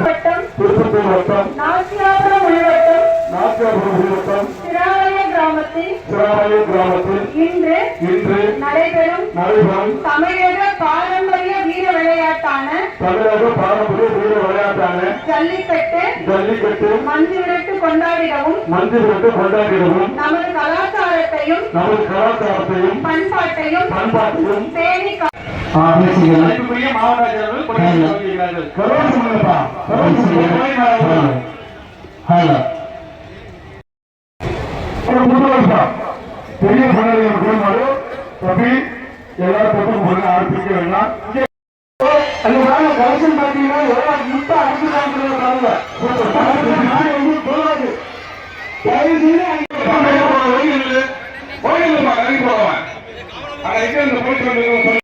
வட்டம் திருப்பத்தூர் வட்டம். நாச்சியாபுரம் உள்வட்டம். நாச்சியாபுரம் வட்டம் சிராலய கிராமத்தில் சிராமலை கிராமத்தில் இன்று இன்று நடைபெறும் நடைபெறும் தமிழக பாரம்பரிய வீர விளையாட்டான தமிழக பாரம்பரிய வீர விளையாட்டான ஜல்லிக்கட்டு ஜல்லிக்கட்டு மஞ்சு விரட்டு கொண்டாடிடவும் மஞ்சள் விட்டு கொண்டாடிடவும் நமது கலாச்சாரத்தையும் நமது கலாச்சாரத்தையும் பண்பாட்டையும் பண்பாட்டையும் பேணி பெரிய குடும்பம் தம்பி எல்லாரும் பக்கம் போடுங்க ஆரம்பிக்க வேண்டாம். நாள் கலெக்ஷன் பார்த்தீங்கன்னா எவ்வளவு முட்டை சொல்லாது தயவு செய்து அங்கே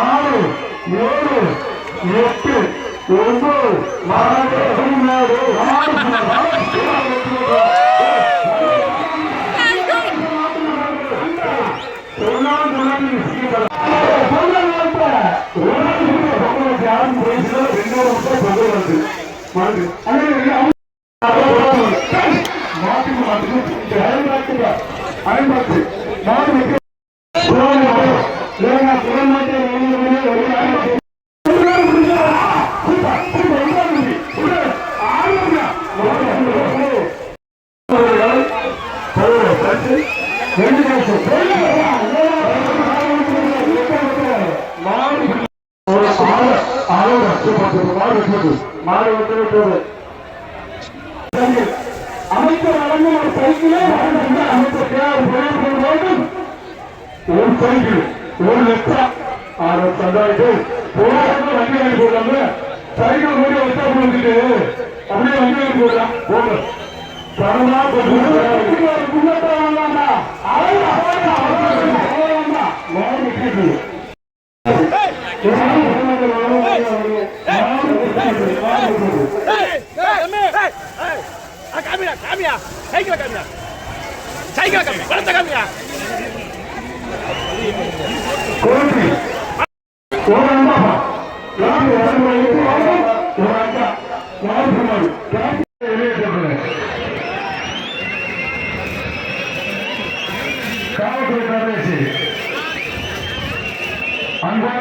ஆறு ஏழு எட்டு ஒன்பது நாலு மாடு மாட்டுக்கு மாட்டுக்கு அயன்பாட்டு மாடு வைக்க ரெண்டு அமைச்சர் வழங்கும் ஒரு சைக்கிளே அமைச்சர் வேண்டும். ஒரு சைக்கிள் ஒரு லட்சம். ஆறு சந்தாயிட்டு போராட்டம் வண்டி வாங்கி போடுறாங்க. சைக்கிள் வச்சா அப்படியே வண்டி வாங்கி போடுறான் போடு. தரமா முன்னேற்ற வாங்கலாம்டா காமியா காமியா சைக்கிள காமியா சைக்கிள காமியா பணத்தை காமியா கோரி ஒரு அம்மா யாரு யாரு ஒரு அக்கா யாரு சொன்னாரு காவல்துறை காரேசி அன்பாக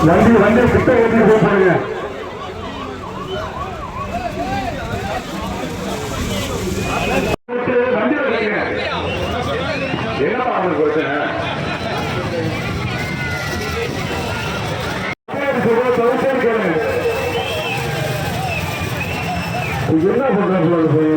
வண்டி வண்டி கிட்ட ஓட்டி போய் பாருங்க. என்னப்பா அவனுக்கு பிரச்சனை? என்ன பண்றாங்க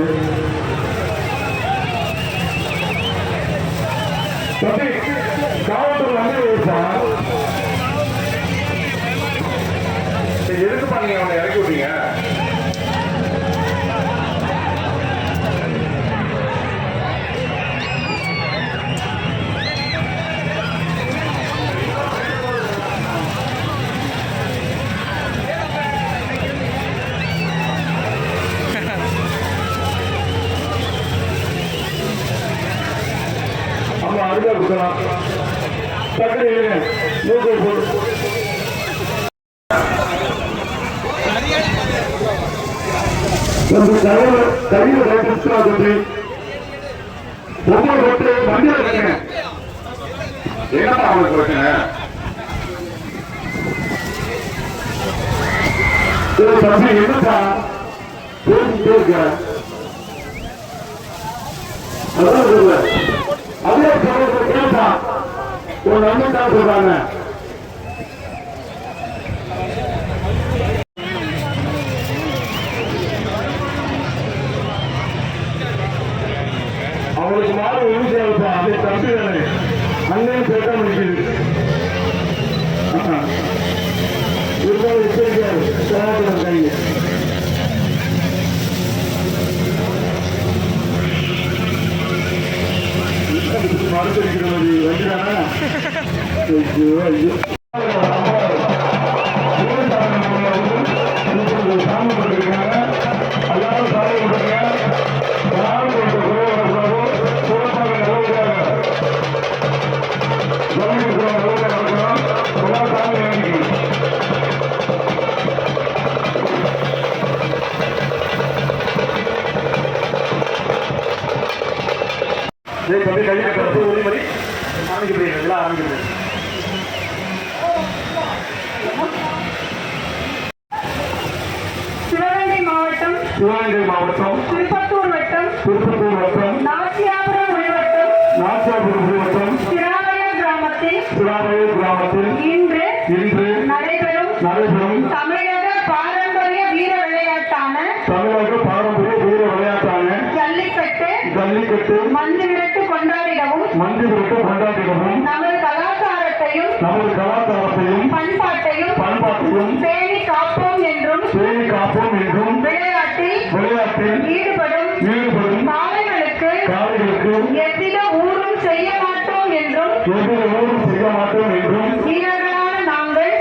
பக்கத்தில் மூக்கை போட்டு நமது தலைவர் தலைவர் வைத்திருக்கிறா சொல்லி ஒவ்வொரு என்னப்பா அதான் சொல்லுவேன் அதே சொல்லுவேன் உன் அண்ணன் தான் கையில் கட்டு ஒளிமதி ஆரம்பிக்கிறீங்க எல்லாம் ஆரம்பிக்கிறீங்க சிவகங்கை மாவட்டம் சிவகங்கை மாவட்டம் திருப்பத்தூர் வட்டம் திருப்பத்தூர் வட்டம் நாச்சியாபுரம் உள்வட்டம் நாச்சியாபுரம் வட்டம் சிராலய கிராமத்தில் சிவாலய கிராமத்தில் இன்று இன்று நடைபெறும் நடைபெறும் தமிழக பாரம்பரிய வீர விளையாட்டான தமிழக பாரம்பரிய வீர விளையாட்டான ஜல்லிக்கட்டு ஜல்லிக்கட்டு மஞ்சு விரட்டு கொண்டாடிடவும் மஞ்சு விட்டு கொண்டாடிடவும் நமது கலாச்சாரத்தையும் நமது கலாச்சாரத்தையும் பண்பாட்டையும் பண்பாட்டையும் பேணி காப்போம் என்றும் பேணி காப்போம் என்றும் ஈடுபடும் காலைகளுக்கு எவ்வித ஊரும் செய்ய மாட்டோம் என்றும் எவ்வித ஊரும் செய்ய மாட்டோம் என்றும் வீரர்களான நாங்கள்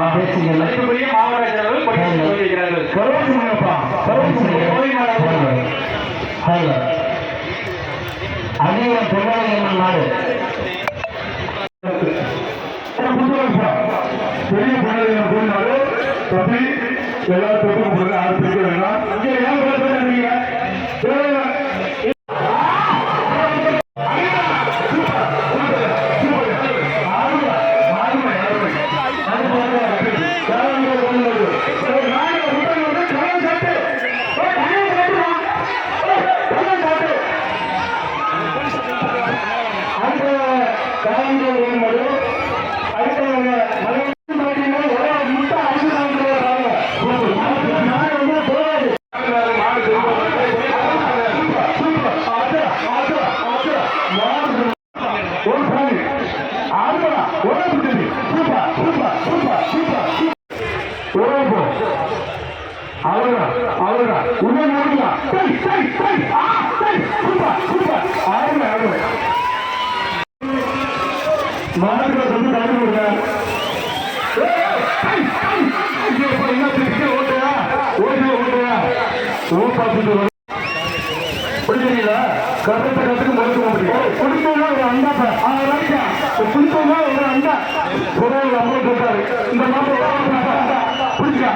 மதிப்புக்குரிய மாவட்ட செயலர்கள் கொடியை தூங்க வைக்கிறார்கள் கரோசி மணியப்பா கரோசி கோயில் மாநகரம் அதிகம் பொருளாதார நாடு. மாட்டுக்கு வந்து தாண்டி கொடுங்க புரியுதுங்களா கருத்தை கத்துக்கு மறுக்க முடியும் குடிக்கோங்க ஒரு அண்டா குடிக்கோங்க ஒரு அண்டா ஒரு அம்மன் சொல்றாரு இந்த மாப்பிள்ள புடிச்சா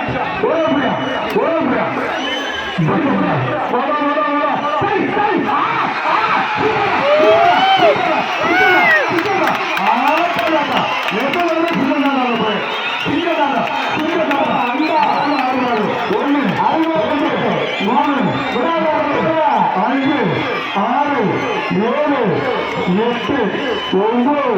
ஓட முடியா ஓட முடியா வாடா வாடா வாடா டேய் அஞ்சு ஆறு ஏழு எட்டு ஒன்பது